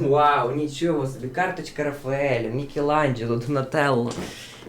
Вау, нічого собі, карточка Рафаеля, Мікеланджело, Донателло.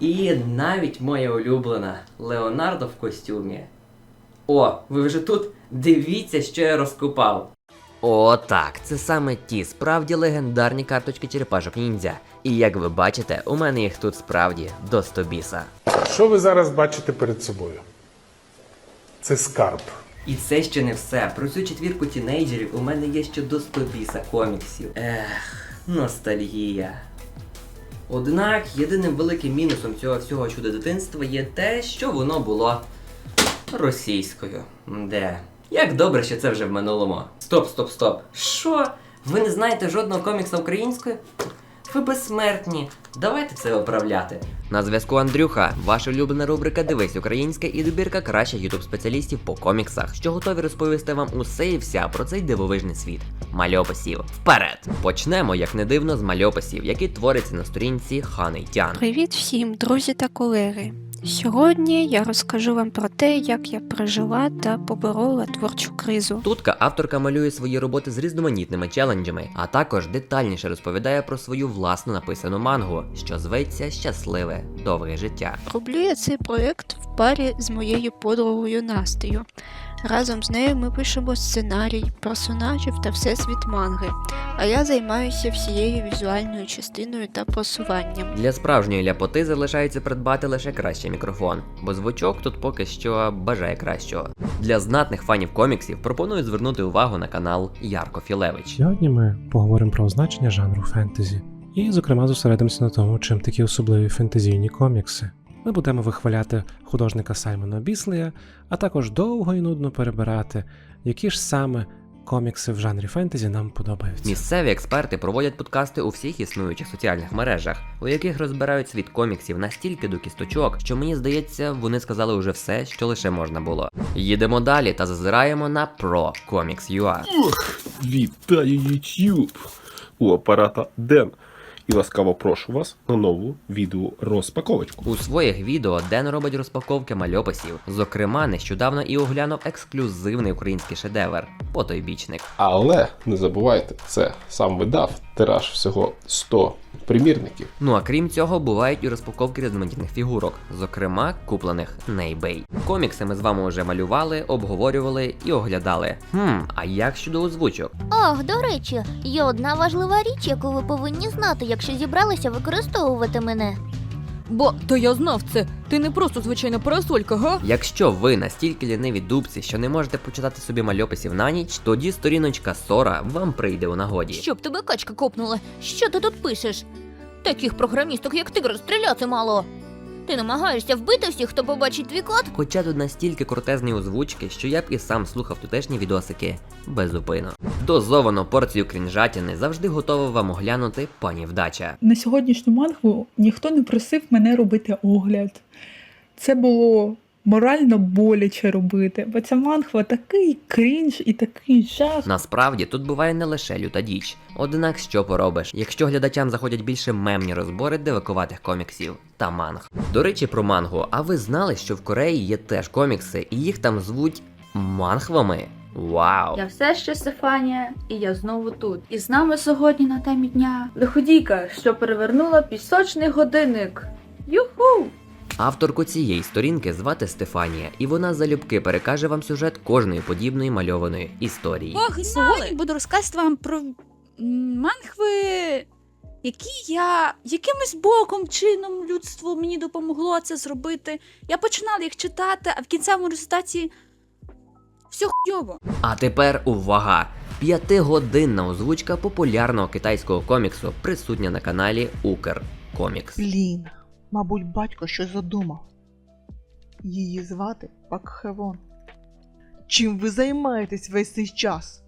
І навіть моя улюблена Леонардо в костюмі. О, ви вже тут? Дивіться, що я розкопав. О, так, це саме ті справді легендарні карточки черепашок ніндзя. І як ви бачите, у мене їх тут справді до 100 біса. Що ви зараз бачите перед собою? Це скарб. І це ще не все. Про цю четвірку тінейджерів у мене є ще до 100 біса коміксів. Ех, ностальгія. Однак єдиним великим мінусом цього всього чуда дитинства є те, що воно було російською. Де? Як добре, що це вже в минулому. Стоп, стоп, стоп. Що? Ви не знаєте жодного комікса українською? Ви безсмертні. Давайте це виправляти. На зв'язку Андрюха, ваша улюблена рубрика Дивись українське і добірка кращих ютуб спеціалістів по коміксах, що готові розповісти вам усе і вся про цей дивовижний світ. Мальописів. Вперед! Почнемо, як не дивно, з мальописів, які творяться на сторінці Хани Тян. Привіт всім, друзі та колеги. Сьогодні я розкажу вам про те, як я прожила та поборола творчу кризу. Тутка авторка малює свої роботи з різноманітними челенджами, а також детальніше розповідає про свою власну написану мангу, що зветься Щасливе довге життя. Роблю я цей проект в парі з моєю подругою Настею. Разом з нею ми пишемо сценарій, персонажів та всесвіт манги, а я займаюся всією візуальною частиною та просуванням. Для справжньої ляпоти залишається придбати лише кращий мікрофон, бо звучок тут поки що бажає кращого. Для знатних фанів коміксів пропоную звернути увагу на канал Ярко Філевич. Сьогодні ми поговоримо про означення жанру фентезі, і, зокрема, зосередимося на тому, чим такі особливі фентезійні комікси. Ми будемо вихваляти художника Саймона Біслея, а також довго і нудно перебирати, які ж саме комікси в жанрі фентезі нам подобаються. Місцеві експерти проводять подкасти у всіх існуючих соціальних мережах, у яких розбирають світ коміксів настільки до кісточок, що мені здається, вони сказали уже все, що лише можна було. Їдемо далі та зазираємо на Pro Comics UA. Вітаю YouTube! У апарата Ден. І ласкаво прошу вас на нову відео розпаковочку. У своїх відео Ден робить розпаковки мальописів. Зокрема, нещодавно і оглянув ексклюзивний український шедевр потойбічник. Але не забувайте, це сам видав тираж всього 100 примірників. Ну а крім цього, бувають і розпаковки різноманітних фігурок, зокрема куплених на eBay. Комікси ми з вами вже малювали, обговорювали і оглядали. Хм, а як щодо озвучок? Ах, до речі, є одна важлива річ, яку ви повинні знати, якщо зібралися використовувати мене. Бо то я знав це. Ти не просто звичайна парасолька, га? Якщо ви настільки ліниві дубці, що не можете почитати собі мальописів на ніч, тоді сторіночка Сора вам прийде у нагоді. Щоб тебе качка копнула. Що ти тут пишеш? Таких програмісток, як ти, розстріляти мало. Ти намагаєшся вбити всіх, хто побачить твій код? Хоча тут настільки крутезні озвучки, що я б і сам слухав тутешні відосики безупинно. Дозовану порцію крінжатіни завжди готова вам оглянути пані вдача. На сьогоднішню мангу ніхто не просив мене робити огляд. Це було морально боляче робити, бо ця мангва такий крінж і такий жах. Насправді тут буває не лише люта діч. Однак що поробиш, якщо глядачам заходять більше мемні розбори дивакуватих коміксів та манг. До речі, про мангу. А ви знали, що в Кореї є теж комікси, і їх там звуть мангвами? Вау! Я все ще Стефанія, і я знову тут. І з нами сьогодні на темі дня лиходійка, що перевернула пісочний годинник. Юху! Авторку цієї сторінки звати Стефанія, і вона залюбки перекаже вам сюжет кожної подібної мальованої історії. Сьогодні буду розказувати вам про м, мангви, які я якимось боком, чином людство мені допомогло це зробити. Я починала їх читати, а в кінцевому результаті все хуйово. А тепер увага! П'ятигодинна озвучка популярного китайського коміксу присутня на каналі Укр Комікс. Блін, мабуть, батько щось задумав. Її звати Пакхевон. Чим ви займаєтесь весь цей час?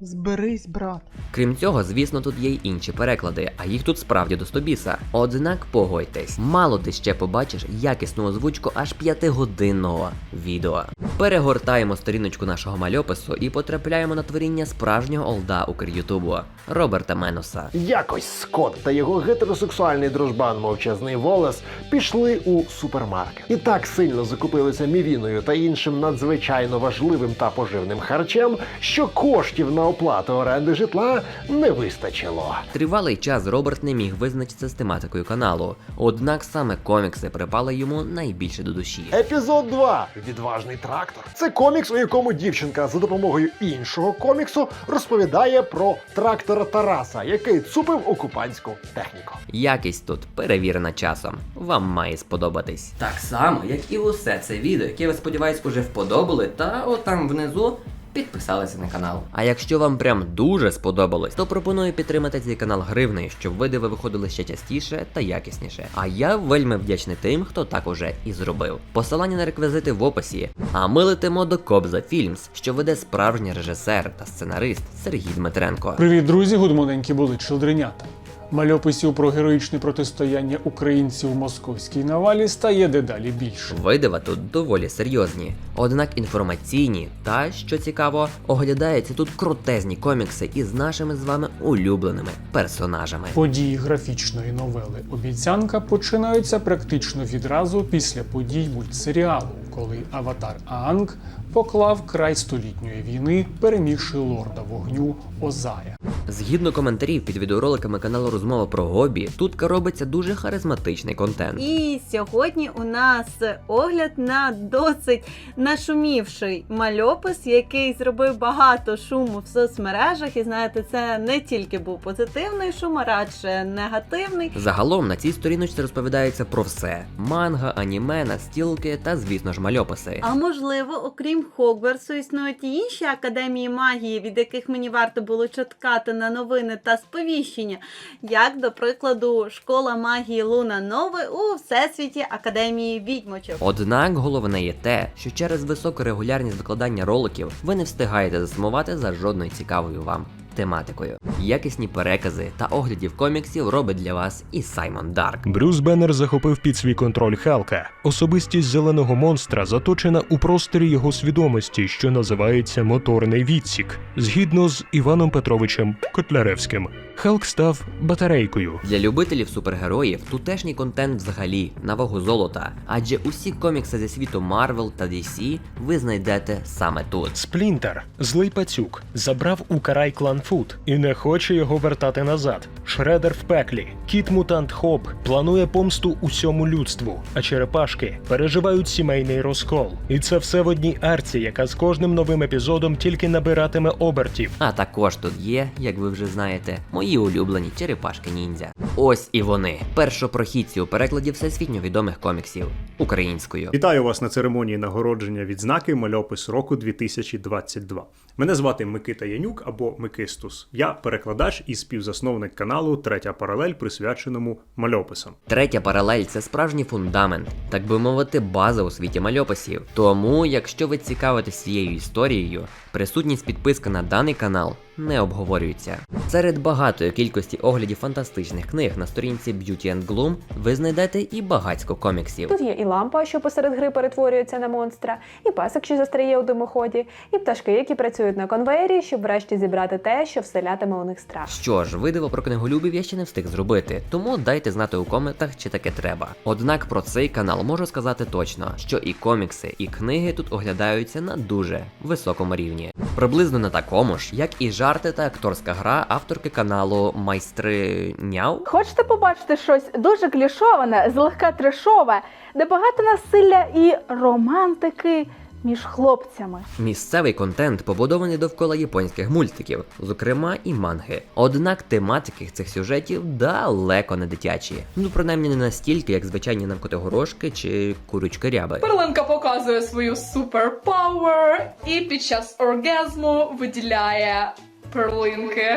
Зберись, брат. Крім цього, звісно, тут є й інші переклади, а їх тут справді до стобіса. Однак погодьтесь, мало ти ще побачиш якісну озвучку аж п'ятигодинного відео. Перегортаємо сторіночку нашого мальопису і потрапляємо на творіння справжнього олда Укрютубу Роберта Менуса. Якось Скотт та його гетеросексуальний дружбан мовчазний Волес пішли у супермаркет і так сильно закупилися мівіною та іншим надзвичайно важливим та поживним харчем, що коштів на оплати оренди житла не вистачило. Тривалий час Роберт не міг визначитися з тематикою каналу, однак саме комікси припали йому найбільше до душі. Епізод 2. Відважний трактор. Це комікс, у якому дівчинка за допомогою іншого коміксу розповідає про трактора Тараса, який цупив окупантську техніку. Якість тут перевірена часом. Вам має сподобатись. Так само, як і усе це відео, яке ви сподіваюсь уже вподобали, та отам внизу. Підписалися на канал. А якщо вам прям дуже сподобалось, то пропоную підтримати цей канал гривнею, щоб відео виходили ще частіше та якісніше. А я вельми вдячний тим, хто так уже і зробив. Посилання на реквізити в описі. А ми летимо до Кобза Фільмс, що веде справжній режисер та сценарист Сергій Дмитренко. Привіт, друзі, гудмоненькі були челдренята. Мальописів про героїчне протистояння українців в московській навалі стає дедалі більше. Видива тут доволі серйозні, однак інформаційні та, що цікаво, оглядаються тут крутезні комікси із нашими з вами улюбленими персонажами. Події графічної новели Обіцянка починаються практично відразу після подій мультсеріалу, коли аватар Аанг поклав край столітньої війни, перемігши лорда вогню Озая. Згідно коментарів під відеороликами каналу Розмова про Гобі, тут робиться дуже харизматичний контент. І сьогодні у нас огляд на досить нашумівший мальопис, який зробив багато шуму в соцмережах. І знаєте, це не тільки був позитивний шум, а радше негативний. Загалом на цій сторіночці розповідається про все: манга, аніме, настілки та, звісно ж, мальописи. А можливо, окрім Хогвартсу, існують і інші академії магії, від яких мені варто було чекати на новини та сповіщення, як, до прикладу, школа магії Луна Нови у Всесвіті Академії відьмочок. Однак головне є те, що через високу регулярність викладання роликів ви не встигаєте засумувати за жодною цікавою вам тематикою. Якісні перекази та оглядів коміксів робить для вас і Саймон Дарк. Брюс Беннер захопив під свій контроль Халка. Особистість зеленого монстра заточена у просторі його свідомості, що називається моторний відсік, згідно з Іваном Петровичем Котляревським. Халк став батарейкою. Для любителів супергероїв тутешній контент взагалі на вагу золота, адже усі комікси зі світу Marvel та DC ви знайдете саме тут. Сплінтер, злий пацюк, забрав у карай клан Фут і не хоче його вертати назад. Шредер в пеклі, кіт мутант Хоб планує помсту усьому людству, а черепашки переживають сімейний розкол. І це все в одній арці, яка з кожним новим епізодом тільки набиратиме обертів. А також тут є, як ви вже знаєте, мої улюблені черепашки ніндзя. Ось і вони, першопрохідці у перекладі всесвітньо відомих коміксів українською. Вітаю вас на церемонії нагородження відзнаки Мальопис року 2022. Мене звати Микита Янюк або Микистус. Я перекладач і співзасновник каналу Третя паралель, присвяченому мальописам. Третя паралель це справжній фундамент, так би мовити, база у світі мальописів. Тому, якщо ви цікавитесь цією історією, присутність підписка на даний канал не обговорюється. Серед багатої кількості оглядів фантастичних книг на сторінці Beauty and Gloom ви знайдете і багатько коміксів. Тут є і лампа, що посеред гри перетворюється на монстра, і песик, що застряє у димоході, і пташки, які працюють на конвеєрі, щоб врешті зібрати те, що вселятиме у них страх. Що ж, видиво про книголюбів я ще не встиг зробити, тому дайте знати у коментах, чи таке треба. Однак про цей канал можу сказати точно, що і комікси, і книги тут оглядаються на дуже високому рівні. Приблизно на такому ж, як і жарти та акторська гра авторки каналу Майстри Няв. Хочете побачити щось дуже клішоване, злегка трешове, де багато насилля і романтики між хлопцями. Місцевий контент побудований довкола японських мультиків, зокрема і манги. Однак тематики цих сюжетів далеко не дитячі. Ну принаймні не настільки, як звичайні навкотигорошки чи курочки ряби. Перлинка показує свою суперпауер і під час оргазму виділяє перлинки.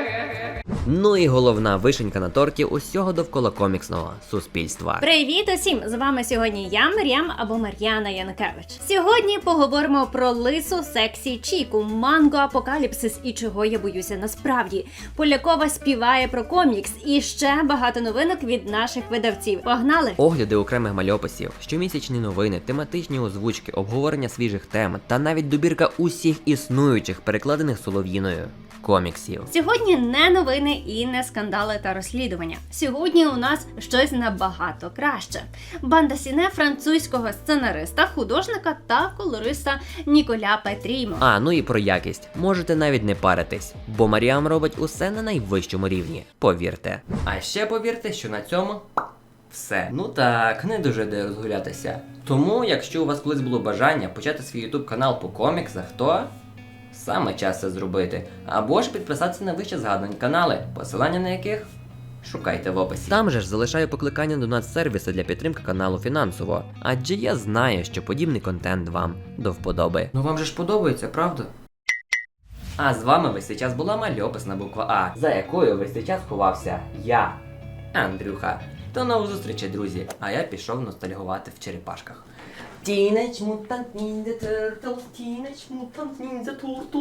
Ну і головна вишенька на торті усього довкола коміксного суспільства. Привіт усім! З вами сьогодні я, Мар'ям або Мар'яна Янкевич. Сьогодні поговоримо про лису сексі Чіку, манго Апокаліпсис і чого я боюся насправді. Полякова співає про комікс і ще багато новинок від наших видавців. Погнали! Огляди окремих мальописів, щомісячні новини, тематичні озвучки, обговорення свіжих тем та навіть добірка усіх існуючих перекладених солов'їною коміксів. Сьогодні не новини і не скандали та розслідування. Сьогодні у нас щось набагато краще. Банда сіне французького сценариста, художника та колориста Ніколя Петріймо. А, ну і про якість. Можете навіть не паритись, бо Маріам робить усе на найвищому рівні. Повірте. А ще повірте, що на цьому все. Ну так, не дуже де розгулятися. Тому, якщо у вас колись було бажання почати свій ютуб канал по коміксах, то саме час це зробити. Або ж підписатися на вище згадані канали, посилання на яких шукайте в описі. Там же ж залишаю покликання до нацсервісу для підтримки каналу фінансово, адже я знаю, що подібний контент вам до вподоби. Ну вам же ж подобається, правда? А з вами весь цей час була мальописна буква А, за якою весь цей час ховався я, Андрюха. До нових зустрічей, друзі. А я пішов ностальгувати в черепашках. Teenage Mutant Ninja Turtles, Teenage Mutant Ninja Turtles.